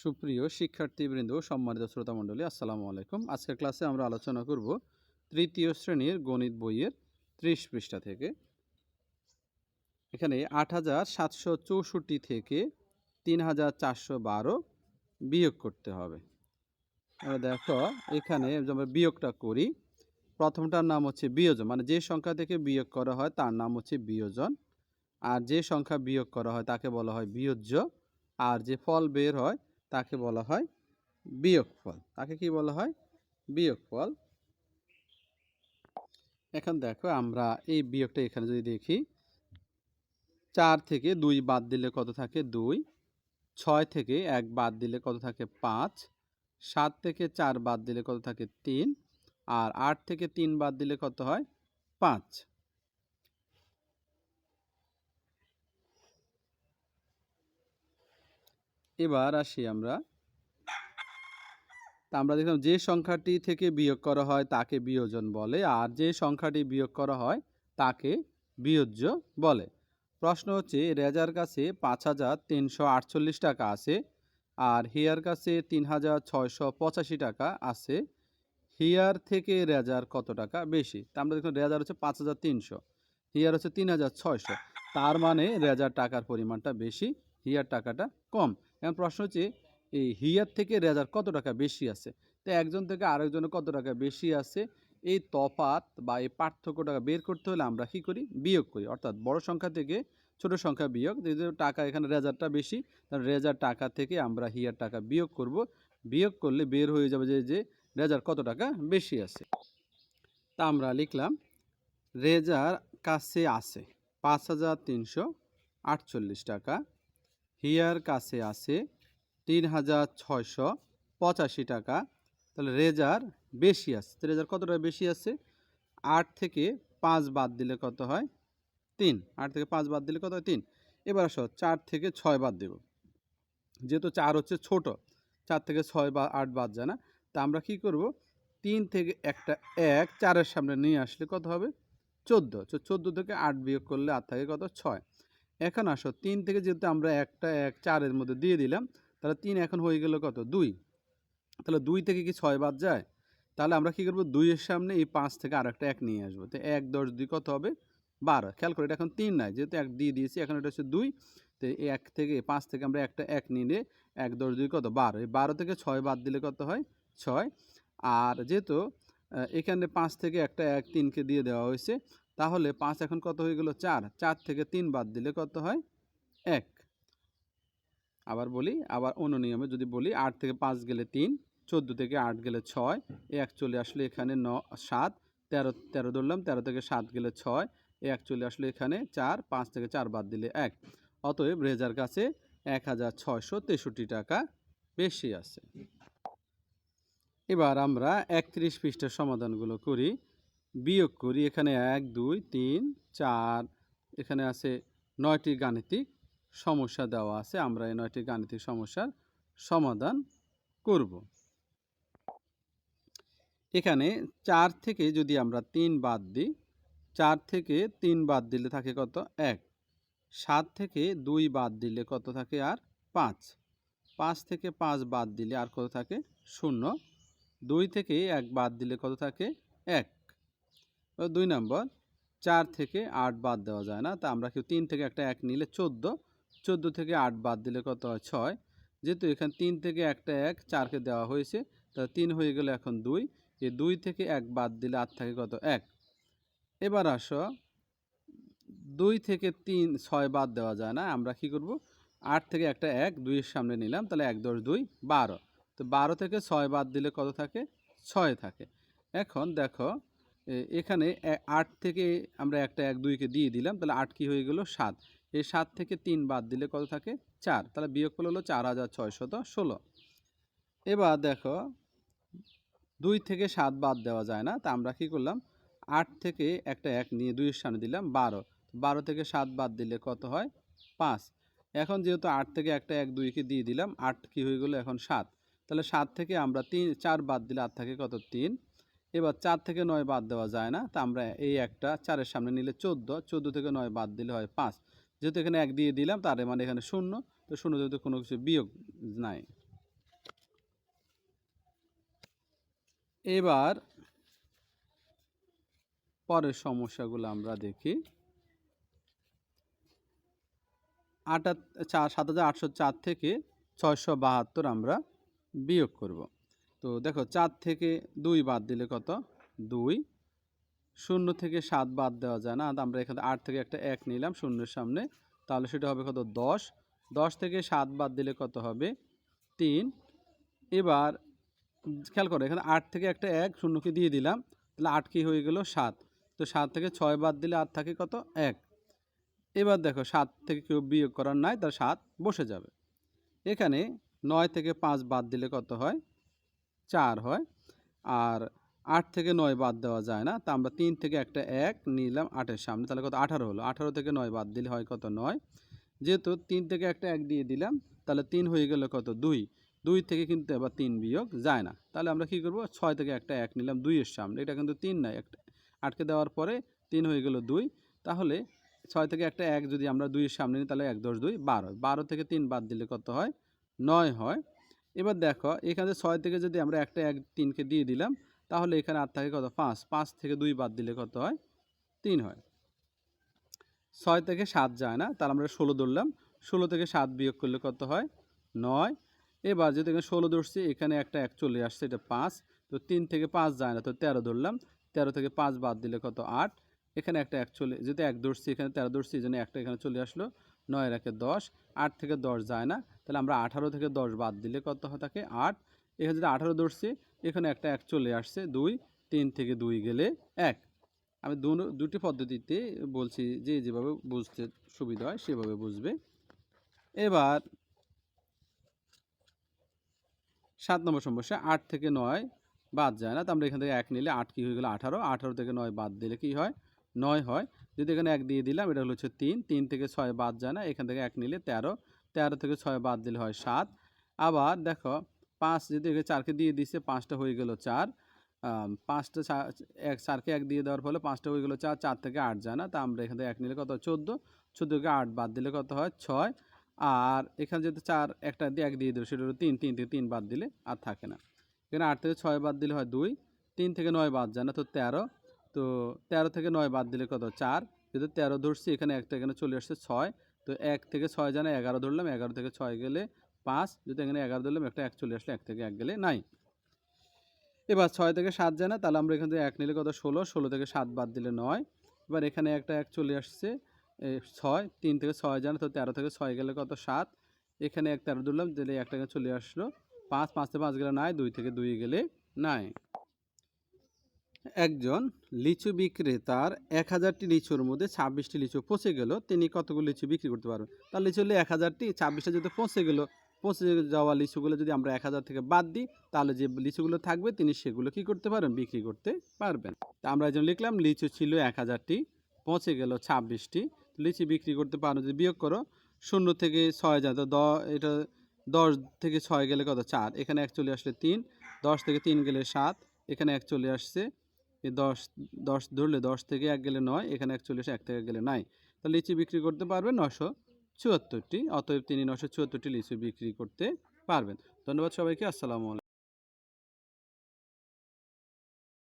সুপ্রিয় শিক্ষার্থীবৃন্দ, সম্মানিত শ্রোতামণ্ডলী, আসসালামু আলাইকুম। আজকের ক্লাসে আমরা আলোচনা করব তৃতীয় শ্রেণির গণিত বইয়ের ত্রিশ পৃষ্ঠা থেকে। এখানে আট হাজার সাতশো চৌষট্টি থেকে তিন হাজার চারশো বারো বিয়োগ করতে হবে। এবার দেখো, এখানে আমরা বিয়োগটা করি, প্রথমটার নাম হচ্ছে বিয়োজন মানে যে সংখ্যা থেকে বিয়োগ করা হয় তার নাম হচ্ছে বিয়োজন। আর যে সংখ্যা বিয়োগ করা হয় তাকে বলা হয় বিয়োজ্য। আর যে ফল বের হয় তাকে বলা হয় বিয়োগফল। তাকে কি বলা হয়? বিয়োগফল। এখন দেখো আমরা এই বিয়োগটা এখানে যদি দেখি, চার থেকে দুই বাদ দিলে কত থাকে? দুই। ছয় থেকে এক বাদ দিলে কত থাকে? পাঁচ। সাত থেকে চার বাদ দিলে কত থাকে? তিন। আর আট থেকে তিন বাদ দিলে কত হয়? পাঁচ। এবার আসি আমরা। তা আমরা দেখলাম যে সংখ্যাটি থেকে বিয়োগ করা হয় তাকে বিয়োজন বলে, আর যে সংখ্যাটি বিয়োগ করা হয় তাকে বিয়োজ্য বলে। প্রশ্ন হচ্ছে, রেজার কাছে পাঁচ হাজার তিনশো আটচল্লিশ টাকা আছে, আর হিয়ার কাছে তিন হাজার ছয়শো পঁচাশি টাকা আছে। হিয়ার থেকে রেজার কত টাকা বেশি? তা আমরা দেখুন রেজার হচ্ছে পাঁচ হাজার তিনশো, হিয়ার হচ্ছে তিন হাজার ছয়শো। তার মানে রেজার টাকার পরিমাণটা বেশি, হিয়ার টাকাটা কম। এখন প্রশ্ন হচ্ছে, এই হিয়ার থেকে রেজার কত টাকা বেশি আছে? তো একজন থেকে আরেকজনের কত টাকা বেশি আছে? এই তফাত বা এই পার্থক্যটা বের করতে হলে আমরা কী করি? বিয়োগ করি। অর্থাৎ বড় সংখ্যা থেকে ছোট সংখ্যা বিয়োগ। যে যে টাকা এখানে রেজারটা বেশি, তাহলে রেজার টাকা থেকে আমরা হিয়ার টাকা বিয়োগ করব। বিয়োগ করলে বের হয়ে যাবে যে যে রেজার কত টাকা বেশি আছে? তা আমরা লিখলাম, রেজার কাছে আছে পাঁচ হাজার তিনশো আটচল্লিশ টাকা। হিয়ার কাছে আছে তিন হাজার ছয়শো পঁচাশি টাকা। তাহলে রেজার বেশি আছে। রেজার কত টাকা বেশি আছে? আট থেকে পাঁচ বাদ দিলে কত হয়? তিন। আট থেকে পাঁচ বাদ দিলে কত হয়? তিন। এবার আসো, চার থেকে ছয় বাদ দেব। যেহেতু চার হচ্ছে ছোট, চার থেকে ছয় বা আট বাদ যায় না। তা আমরা কি করব? তিন থেকে একটা এক, চারের সামনে নিয়ে আসলে কত হবে? চোদ্দ। চোদ্দ থেকে আট বিয়োগ করলে আর থাকে কত? ছয়। এখন আসো, তিন থেকে যেহেতু আমরা একটা, এক, চারের মধ্যে দিয়ে দিলাম, তাহলে তিন এখন হয়ে গেল কত? দুই। তাহলে দুই থেকে কি ছয় বাদ যায়? তাহলে আমরা কী করব? দুইয়ের সামনে এই পাঁচ থেকে আর একটা এক নিয়ে আসব। তো এক, দশ, দুই কত হবে? বারো। খেয়াল করে, এটা এখন তিন নাই, যেহেতু এক দিয়ে দিয়েছি, এখন এটা হচ্ছে দুই। তো এক থেকে পাঁচ থেকে আমরা একটা, এক নিলে এক, দশ, দুই কত? বারো। এই বারো থেকে ছয় বাদ দিলে কত হয়? ছয়। আর যেহেতু এখানে পাঁচ থেকে একটা, এক, তিনকে দিয়ে দেওয়া হয়েছে তাহলে পাঁচ এখন কত হয়ে গেল? চার। চার থেকে তিন বাদ দিলে কত হয়? এক। আবার বলি, আবার অন্য নিয়মে যদি বলি, আট থেকে পাঁচ গেলে তিন, চোদ্দ থেকে আট গেলে ছয়, এক চলে আসলে এখানে ন, সাত, তেরো তেরো ধরলাম, তেরো থেকে সাত গেলে ছয়, এক চলে আসলে এখানে চার, পাঁচ থেকে চার বাদ দিলে এক। অতএব রেজার কাছে এক হাজার ছয়শো তেষট্টি টাকা বেশি আছে। এবার আমরা একত্রিশ পৃষ্ঠার সমাধানগুলো করি। বিয়োগ করি, এখানে এক, দুই, তিন, চার, এখানে আছে নয়টি গাণিতিক সমস্যা দেওয়া আছে, আমরা এই নয়টি গাণিতিক সমস্যার সমাধান করব। এখানে চার থেকে যদি আমরা তিন বাদ দিই, চার থেকে তিন বাদ দিলে থাকে কত? এক। সাত থেকে দুই বাদ দিলে কত থাকে? আর পাঁচ। পাঁচ থেকে পাঁচ বাদ দিলে আর কত থাকে? শূন্য। দুই থেকে এক বাদ দিলে কত থাকে? এক। দুই নম্বর, চার থেকে আট বাদ দেওয়া যায় না। তা আমরা কেউ তিন থেকে একটা এক নিলে চোদ্দ চোদ্দ থেকে আট বাদ দিলে কত হয় ছয়। যেহেতু এখানে তিন থেকে একটা এক চারকে দেওয়া হয়েছে, তা তিন হয়ে গেলে এখন দুই। এই দুই থেকে এক বাদ দিলে আট থাকে কত? এক। এবার আসো, দুই থেকে তিন ছয় বাদ দেওয়া যায় না। আমরা কি করব? আট থেকে একটা এক, দুইয়ের সামনে নিলাম, তাহলে এক, দশ, দুই, বারো। তো বারো থেকে ছয় বাদ দিলে কত থাকে? ছয় থাকে। এখন দেখো এখানে আট থেকে আমরা একটা এক দুইকে দিয়ে দিলাম, তাহলে আট কি হয়ে গেল সাত। এই সাত থেকে তিন বাদ দিলে কত থাকে? চার। তাহলে বিয়োগফল হলো চার হাজার ছয়শত ষোলো। এবার দেখো, দুই থেকে সাত বাদ দেওয়া যায় না, তা আমরা কি করলাম? আট থেকে একটা এক নিয়ে দুইয়ের সামনে দিলাম বারো। বারো থেকে সাত বাদ দিলে কত হয়? পাঁচ। এখন যেহেতু আট থেকে একটা এক দুইকে দিয়ে দিলাম, আট কি হয়ে গেলো? এখন সাত। তাহলে সাত থেকে আমরা তিন, চার বাদ দিলে আট থাকে কত? তিন। এবার চার থেকে নয় বাদ দেওয়া যায় না। তা আমরা এই একটা চারের সামনে নিলে চোদ্দ চোদ্দ থেকে নয় বাদ দিলে হয় পাঁচ। যেহেতু এখানে এক দিয়ে দিলাম, তার মানে এখানে শূন্য। তো শূন্য যেহেতু কোনো কিছু বিয়োগ নাই। এবার পরের সমস্যাগুলো আমরা দেখি। আটা সাত হাজার আটশো চার থেকে ছয়শো বাহাত্তর আমরা বিয়োগ করব। তো দেখো চার থেকে দুই বাদ দিলে কত? দুই। শূন্য থেকে সাত বাদ দেওয়া যায় না। আমরা এখানে আট থেকে একটা এক নিলাম শূন্যের সামনে। তাহলে সেটা হবে কত? দশ। দশ থেকে সাত বাদ দিলে কত হবে? তিন। এবার খেয়াল করো, এখানে আট থেকে একটা এক শূন্যকে দিয়ে দিলাম। তাহলে আট কি হয়ে গেল? সাত। তো সাত থেকে ছয় বাদ দিলে আর থাকে কত? এক। এবার দেখো, সাত থেকে কেউ বিয়োগ করার নাই, তার সাত বসে যাবে। এখানে নয় থেকে পাঁচ বাদ দিলে কত হয়? চার হয়। আর আট থেকে নয় বাদ দেওয়া যায় না। তা আমরা তিন থেকে একটা এক নিলাম আটের সামনে। তাহলে কত? আঠারো হলো। আঠারো থেকে নয় বাদ দিলে হয় কত? নয়। যেহেতু তিন থেকে একটা এক দিয়ে দিলাম, তাহলে তিন হয়ে গেল কত? দুই। দুই থেকে কিন্তু এবার তিন বিয়োগ যায় না। তাহলে আমরা কি করব? ছয় থেকে একটা এক নিলাম দুইয়ের সামনে। এটা কিন্তু তিন নয় একটা আটকে দেওয়ার পরে তিন হয়ে গেল দুই। তাহলে ছয় থেকে একটা এক যদি আমরা দুইয়ের সামনে নিই, তাহলে এক দশ দুই। বারো। বারো থেকে তিন বাদ দিলে কত হয়? নয় হয়। এবার দেখো, এখানে ছয় থেকে যদি আমরা একটা, এক, তিনকে দিয়ে দিলাম, তাহলে এখানে আর থাকে কত? পাঁচ। পাঁচ থেকে দুই বাদ দিলে কত হয়? তিন হয়। ছয় থেকে সাত যায় না, তাহলে আমরা ষোলো ধরলাম। ষোলো থেকে সাত বিয়োগ করলে কত হয়? নয়। এবার যদি এখানে ষোলো ধরছি, এখানে একটা, এক চলে আসছে, এটা পাঁচ। তো তিন থেকে পাঁচ যায় না, তো তেরো ধরলাম। তেরো থেকে পাঁচ বাদ দিলে কত? আট। এখানে একটা, এক চলে, যদি এক ধরছি, এখানে তেরো ধরছি, এই জন্য একটা এখানে চলে আসলো। নয় রাখে দশ, আট থেকে দশ যায় না। তাহলে আমরা আঠারো থেকে দশ বাদ দিলে কত হয় থাকে আট। এখানে যদি আঠারো ধরছি, এখানে একটা এক চলে আসছে, দুই, তিন থেকে দুই গেলে এক। আমি দুটি পদ্ধতিতে বলছি যে যেভাবে বুঝতে সুবিধা হয় সেভাবে বুঝবে। এবার সাত নম্বর সমস্যা, আট থেকে নয় বাদ যায় না। তো আমরা এখান থেকে এক নিলে আট কী হয়ে গেলো আঠারো আঠারো থেকে নয় বাদ দিলে কি হয়? নয় হয়। যদি এখানে এক দিয়ে দিলাম, এটা হলো হচ্ছে তিন। তিন থেকে ছয় বাদ যায় না, এখান থেকে এক নিলে তেরো। তেরো থেকে ছয় বাদ দিলে হয় সাত। আবার দেখো, পাঁচ যদি এখানে চারকে দিয়ে দিচ্ছে পাঁচটা হয়ে গেল চার। পাঁচটা এক, চারকে এক দিয়ে দেওয়ার ফলে পাঁচটা হয়ে গেল চার চার থেকে আট যায় না। তা আমরা এখান থেকে এক নিলে কত হয়? চোদ্দ। চোদ্দোকে আট বাদ দিলে কত হয়? ছয়। আর এখানে যদি চার একটা দিয়ে এক দিয়ে দিল, সেটা হলো তিন। তিন থেকে তিন বাদ দিলে আর থাকে না। এখানে আট থেকে ছয় বাদ দিলে হয় দুই। তিন থেকে নয় বাদ যায় না, তো তেরো। তো তেরো থেকে নয় বাদ দিলে কত? চার। যেহেতু তেরো ধরছি, এখানে একটা এখানে চলে আসছে ছয়। তো এক থেকে ছয় জানা এগারো ধরলাম, এগারো থেকে ছয় গেলে পাঁচ। যদি এখানে এগারো ধরলাম, একটা এক চলে আসলে এক থেকে এক গেলে নাই। এবার ছয় থেকে সাত যায় না তাহলে আমরা এখান থেকে এক নিলে কত? ষোলো। ষোলো থেকে সাত বাদ দিলে নয়। এবার এখানে একটা এক চলে আসছে ছয়। তিন থেকে ছয় জানা, তো তেরো থেকে ছয় গেলে কত? সাত। এখানে এক তেরো ধরলাম দিলে একটা চলে আসলো পাঁচ। পাঁচ থেকে পাঁচ গেলে নাই, দুই থেকে দুই গেলে নাই। একজন লিচু বিক্রেতার এক হাজারটি লিচুর মধ্যে ছাব্বিশটি লিচু পচে গেল, তিনি কতগুলো লিচু বিক্রি করতে পারবেন? তার লিচু হলে এক হাজারটি, ছাব্বিশটা যদি পচে গেল, পচে যাওয়া লিচুগুলো যদি আমরা এক হাজার থেকে বাদ দিই, তাহলে যে লিচুগুলো থাকবে, তিনি সেগুলো কি করতে পারবেন? বিক্রি করতে পারবেন। তা আমরা এই জন্য লিখলাম, লিচু ছিল এক হাজারটি, পচে গেল ছাব্বিশটি। লিচু বিক্রি করতে পারো, যদি বিয়োগ করো, শূন্য থেকে ছয় যায়, তো দ, এটা দশ থেকে ছয় গেলে কত? চার। এখানে এক চলে আসলে তিন, দশ থেকে তিন গেলে সাত, এখানে এক চলে আসছে এই দশ দশ ধরলে দশ থেকে এক গেলে নয়, এখানে একচল্লিশ চলে এক থেকে গেলে নাই। তাহলে লিচু বিক্রি করতে পারবে নশো চুয়াত্তরটি, অতএব তিনি নশো চুয়াত্তরটি লিচু বিক্রি করতে পারবেন। ধন্যবাদ সবাইকে, আসসালামু আলাইকুম।